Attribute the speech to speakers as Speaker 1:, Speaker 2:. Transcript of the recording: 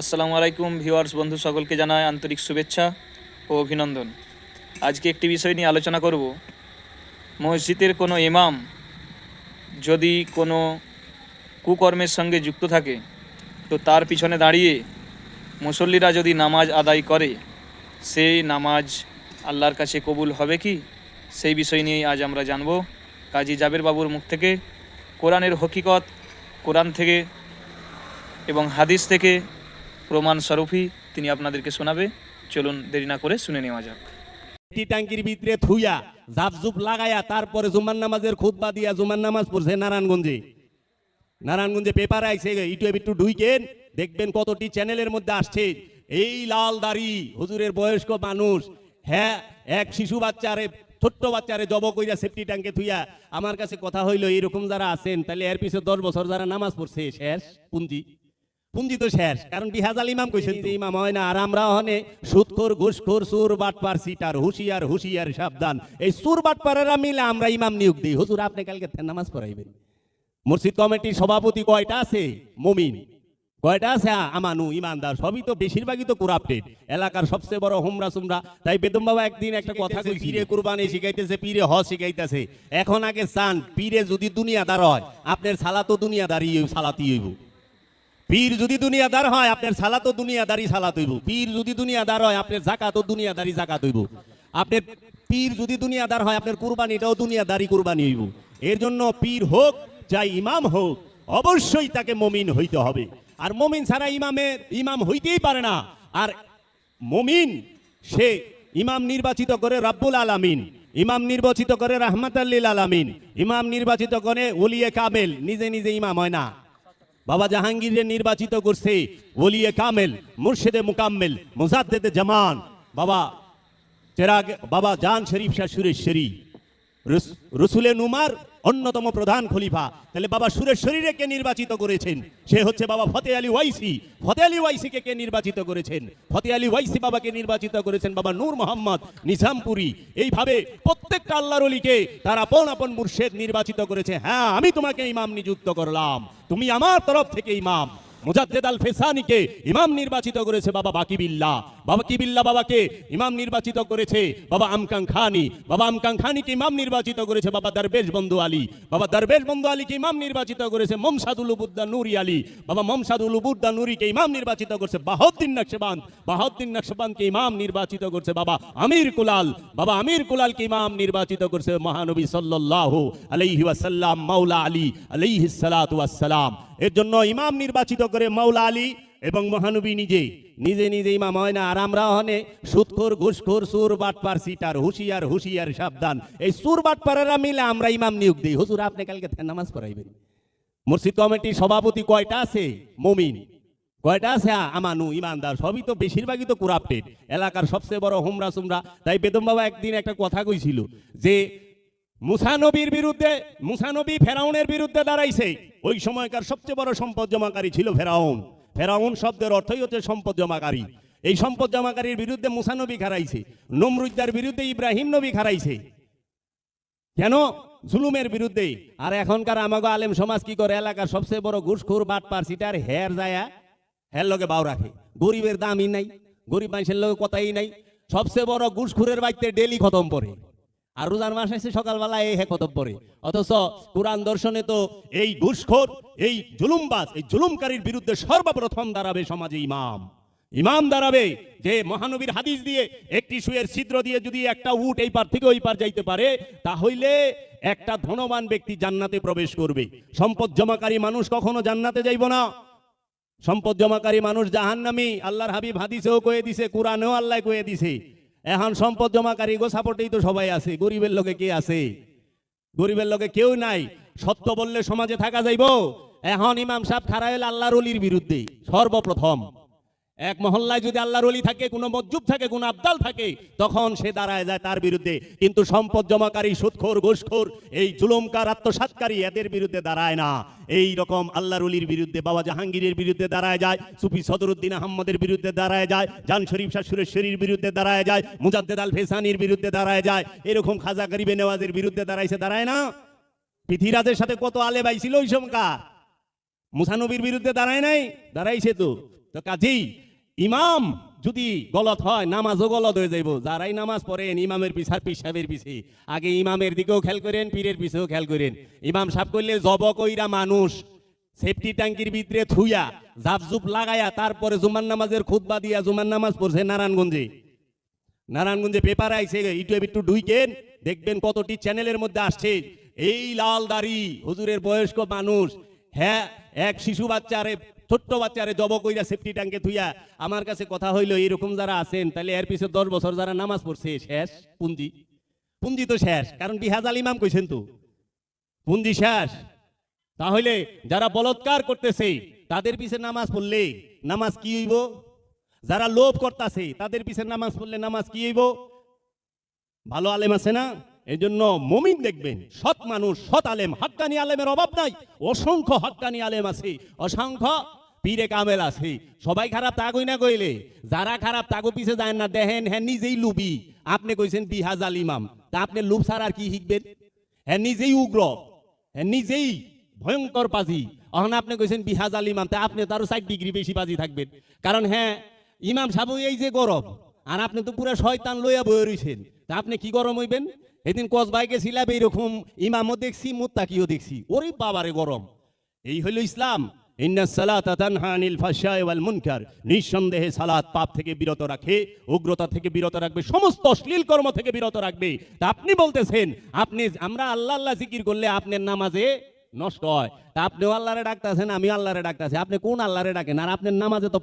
Speaker 1: আসসালামু আলাইকুম ভিউয়ার্স, বন্ধু সকলকে জানায় আন্তরিক শুভেচ্ছা ও অভিনন্দন। আজকে একটি বিষয় নিয়ে আলোচনা করব। মসজিদের কোনো ইমাম যদি কোনো কুকর্মের সঙ্গে যুক্ত থাকে, তো তার পিছনে দাঁড়িয়ে মুসল্লিরা যদি নামাজ আদায় করে সেই নামাজ আল্লাহর কাছে কবুল হবে কি? সেই বিষয় নিয়েই আজ আমরা জানব। কাজী জাবের বাবুর মুখ থেকে, কোরআনের হকিকত, কোরআন থেকে এবং হাদিস থেকে প্রমাণ স্বরূপই তিনি আপনাদেরকে শোনাবে। চলুন দেরি না করে শুনে নেওয়া যাক।
Speaker 2: একটি ট্যাঙ্কির ভিতরে থুইয়া জাপজুপ লাগায়া তারপরে জুমার নামাজের খুতবা দিয়া জুমার নামাজ পড়ছে নারায়ণগঞ্জে। নারায়ণগঞ্জে পেপার আইছে ইউটিউব একটু ঢুইকেন, দেখবেন কতটি চ্যানেলের মধ্যে আসছে, এই লাল দাড়ি, হুজুরের বয়স্ক মানুষ হ্যাঁ এক শিশু বাচ্চারে, ছোট্ট বাচ্চারে জব কইরা সেফটি ট্যাঙ্কে থুইয়া, আমার কাছে কথা হইল এরকম যারা আছেন, তাহলে এর পিছনে দশ বছর যারা নামাজ পড়ছে, শেষ, পুঞ্জি। পুঞ্জি তো শেষ। কারণ বিহাজাল ইমাম কইছেন যে ইমাম হয় না আর আমরা হনে সুদখোর ঘুষখোর সুর বাটপার সিটার হুশিয়ার হুশিয়ার সাবধান। এই সুর বাটপারেরা মিলে আমরা ইমাম নিয়োগ দিই। হুজুর আপনি কালকে নামাজ পড়াইবেন। মসজিদ কমিটির সভাপতি কয়টা আছে? মমিন। কয়টা আছে? আমানু ইমানদার সবই তো বেশিরভাগই তো কুরাপ্টেড এলাকার সবচেয়ে বড় হোমরা সুমরা। তাই বেদম বাবা একদিন একটা কথা কই পীরে কুরবানি শিখাইতেছে পীরে হ শিখাইতেছে। এখন আগে চান পীরে যদি দুনিয়াদার হয় আপনার সালা তো দুনিয়াদারি সালাতি হইব। পীর যদি দুনিয়াদার হয়, আপনার সালা সালাতো দুনিয়াদারি সালাত হইব। পীর যদি দুনিয়াদার হয়, আপনার জাকাতও দুনিয়াদারি জাকাত হইব। আপনার পীর যদি দুনিয়াদার হয়, আপনার কুরবানিটাও দুনিয়াদারি কুরবানি হইব। এর জন্য পীর হোক, চাই ইমাম হোক, অবশ্যই তাকে মমিন হইতে হবে। আর মমিন ছাড়া ইমামের ইমাম হইতেই পারে না। আর মমিন, সে ইমাম নির্বাচিত করে রাব্বুল আলামিন, ইমাম নির্বাচিত করে রাহমাত আল্লিল আলামিন, ইমাম নির্বাচিত করে ওলিয়ে কামেল, নিজে নিজে ইমাম হয় না। বাবা জাহাঙ্গীরের নির্বাচিত করছে ওলিয়ে কামেল, মুর্শেদে মুকাম্মেল, মুজাদ্দেদে জামান। বাবা চেরাগ, বাবা জান শরীফ শাহ সুরেশ্বরী। রস- রসুলে নুমার অন্যতম প্রধান খলিফা। তাহলে বাবা সুরেশ্বরীরে কে নির্বাচিত করেছেন? সে হচ্ছে বাবা ফতে আলী ওয়াইসি। ফতে আলী ওয়াইসিকে কে নির্বাচিত করেছেন? ফতে আলী ওয়াইসি বাবাকে নির্বাচিত করেছেন বাবা নূর মোহাম্মদ নিজামপুরি। এইভাবে প্রত্যেকটা আল্লাহর তার আপন আপন মুর্শেদ নির্বাচিত করেছে। হ্যাঁ আমি তোমাকে ইমাম নিযুক্ত করলাম। তুমি আমার তরফ থেকে ইমাম। মুজাদ্দেদ আল ফেসানিকে ইমাম নির্বাচিত করেছে বাবা বাকিবিল্লা বাবা কিবিল্লা বাবাকে? ইমাম নির্বাচিত করেছে বাবা আমকাং খানি। বাবা আমকাং খানিকে ইমাম নির্বাচিত করেছে বাবা দরবেশ বন্ধু আলী। বাবা দরবেশ বন্ধু আলীকে ইমাম নির্বাচিত করেছে মমসাদুল উবুদ্দা নুরি আলী। বাবা মমসাদুল উবুদ্দা নুরিকে ইমাম নির্বাচিত করছে বাহাউদ্দিন নকশবান। বাহাউদ্দিন নকশবানকে ইমাম নির্বাচিত করছে বাবা আমির কুলাল। বাবা আমির কুলালকে ইমাম নির্বাচিত করছে মহানবী সাল্লাল্লাহু আলাইহি ওয়াসাল্লাম মাওলা আলী আলাইহিস সালাতু ওয়াসসালাম এর জন্য ইমাম নির্বাচিত করে মাওলা আলী এবং মহানবী নিজে নিজে নিজে ইমাম হয় না, আর আমরা হনে সুদখোর ঘুষখোর, সুর, বাটপার, সিটার, হুশিয়ার হুশিয়ার, সাবধান। এই সুর, বাটপারেরা মিলে আমরা ইমাম নিয়োগ দিই। হুজুর, আপনি কালকে নামাজ পড়াইবেন। মসজিদ কমিটির সভাপতি কয়টা আছে? মমিন। কয়টা আছে? আমানু, ইমানদার, সবই তো বেশিরভাগই তো কুরাপ্টেড এলাকার সবচেয়ে বড় হোমরা সুমরা। তাই বেদম বাবা একদিন একটা কথা কইছিল যে মুসানবীর বিরুদ্ধে মুসানবী ফেরাউনের বিরুদ্ধে দাঁড়াইছে। ওই সময়কার সবচেয়ে বড় সম্পদ জমাকারী ছিল ফেরাউন। ফেরাউন শব্দের অর্থই হচ্ছে সম্পদ জমাকারী। এই সম্পদ জমাকারীর বিরুদ্ধে মুসানবী খারাইছে নমরুদ্দার বিরুদ্ধে ইব্রাহিম নবী খারাইছে কেন? জুলুমের বিরুদ্ধে। আর এখনকার আমাগো আলেম সমাজ কি করে? এলাকার সবচেয়ে বড় ঘুষখোর, বাটপার, সিটার, হের যায়া হের লগে বাউ রাখে। গরিবের দামই নাই, গরিব মানুষের লগে কথাই নাই। সবচেয়ে বড় ঘুষখোরের বাড়িতে ডেলি খতম পড়ে। আর রোজার মাস আছে সকালবেলা এই হে খতম পড়ে অথচ কোরআন দর্শনে তো এই ঘুষখোর, এই জুলুমবাজ, এই জুলুমকারীর বিরুদ্ধে সর্বপ্রথম দাঁড়াবে সমাজে ইমাম। ইমাম দাঁড়াবে যে মহানবীর হাদিস দিয়ে একটি সুয়ের ছিদ্র দিয়ে যদি একটা উট এই পার থেকে ওই পার যাইতে পারে তাহলে একটা ধনবান ব্যক্তি জান্নাতে প্রবেশ করবে। সম্পদ জমাকারী মানুষ কখনো জান্নাতে যাইব না। সম্পদ জমাকারী মানুষ জাহান্নামী, আল্লাহর হাবিব হাদিসেও কয়ে দিছে, কোরআনেও আল্লাহ কয়ে দিছে। এখন সম্পদ জমাকারী, গো সাপোর্টেই তো সবাই আছে। গরিবের লোকে কে আছে? গরিবের লোকে কেউ নাই। সত্য বললে সমাজে থাকা যাইব। এখন ইমাম সাহেব হইল আল্লাহর বিরুদ্ধে সর্বপ্রথম। এক মহল্লায় যদি আল্লাহর অলি থাকে, কোনো মজ্জুব থাকে, কোনো আবদাল থাকে, তখন সে দাঁড়ায় যায় তার বিরুদ্ধে। কিন্তু সম্পদ জমাকারী সুৎখোর ঘুষখোর, এই জুলুমকার, আত্মসাৎকারী এদের বিরুদ্ধে দাঁড়ায় না। এই রকম আল্লাহর অলির বিরুদ্ধে, বাবা জাহাঙ্গীরের বিরুদ্ধে দাঁড়ায় যায়, সুফি সদরুদ্দিন আহমদের বিরুদ্ধে দাঁড়ায় যায়, জান শরীফ শাহ সুরেশ্বরীর বিরুদ্ধে দাঁড়ায় যায়, মুজাদ্দেদ আল ফেসানির বিরুদ্ধে দাঁড়ায় যায়, এরকম খাজা গরিবে নেওয়াজের বিরুদ্ধে দাঁড়াইছে দাঁড়ায় না। পৃথিরাজের সাথে কত আলে বাইছিল ওই সমকার মুসানবীর বিরুদ্ধে দাঁড়ায় নাই? দাঁড়াইছে তো। তো কাজেই ইমাম যদি গলত হয়, নামাজও গলত হয়ে যাইব। যারাই নামাজ পড়েন, ইমামের পিছার পিসাবের পিছে। আগে ইমামের দিকেও খেয়াল করেন, পীরের পিছেও খেয়াল করেন। ইমাম সাহেব করলে জব কইরা মানুষ, সেফটি ট্যাঙ্কির ভিতরে থুইয়া, জাপজুপ লাগায়া তারপরে জুমার নামাজের খুতবা দিয়া জুমার নামাজ পড়ছে নারায়ণগঞ্জে। নারায়ণগঞ্জে পেপার আইছে ইউটিউব একটু ঢুইকেন, দেখবেন কতটি চ্যানেলের মধ্যে আসছে, এই লাল দাড়ি, হুজুরের বয়স্ক মানুষ হ্যাঁ এক শিশু বাচ্চারে ছোট্ট বাচ্চারে জব কইরা সেফটি ট্যাঙ্কে থুইয়া আমার কাছে কথা হইল এরকম যারা আছেন তাহলে এর পিছনে দশ বছর যারা নামাজ পড়ছে, শেষ পুঞ্জি পুঞ্জি তো শেষ, কারণ বিহাজ আল ইমাম কইছেন তো। পুঞ্জি শেষ। তাহলে যারা বলৎকার করতেছে, তাদের পিছে নামাজ পড়লে নামাজ কি হইব? যারা লোভ করতেছে, তাদের পিছে নামাজ পড়লে নামাজ কি হইব? ভালো আলেম আছে না? এই জন্য মমিন দেখবেন, সৎ মানুষ, সৎ আলেম, হাক্কানি আলেমের অভাব নাই। অসংখ্য হাক্কানি আলেম আছে, অসংখ্য পীরে কামেল আছে। সবাই খারাপ তাগই না কইলে? যারা খারাপ তাগো পিছে যায় না, দেখেন হ্যাঁ নিজেই লুবি। আপনি কইছেন বিহাজ আল ইমাম, তা আপনি লুব ছাড়া আর কি শিখবেন? হ্যাঁ নিজেই উগ্র হ্যাঁ নিজেই ভয়ঙ্কর পাজি। এখন আপনি কইছেন বিহাজ আল ইমাম, তা আপনি তারও ষাট ডিগ্রি বেশি পাজি থাকবেন। কারণ হ্যাঁ ইমাম সাহেব এই যে গরম, আর আপনি তো পুরো শয়তান লইয়া বয়ে রইছেন। তা আপনি কি গরম হইবেন? এদিন কসবাই গেছিলাম এইরকম ইমামও দেখছি, মুত্তাকিও দেখছি। ওরে বাবারে গরম। এই হইল ইসলাম। নিঃসন্দেহে সালাত পাপ থেকে বিরত রাখে, উগ্রতা থেকে বিরত রাখবে, সমস্ত অশ্লীল কর্ম থেকে বিরত রাখবে। তা আপনি বলতেছেন, আপনি, আমরা আল্লাহ আল্লাহ জিকির করলে আপনার নামাজে নষ্ট হয়। তা আপনিও আল্লাহরে ডাকতেছেন আমি আল্লাহরে ডাকতেছি। আপনি কোন আল্লাহরে ডাকেন? আর আপনার নামাজে তো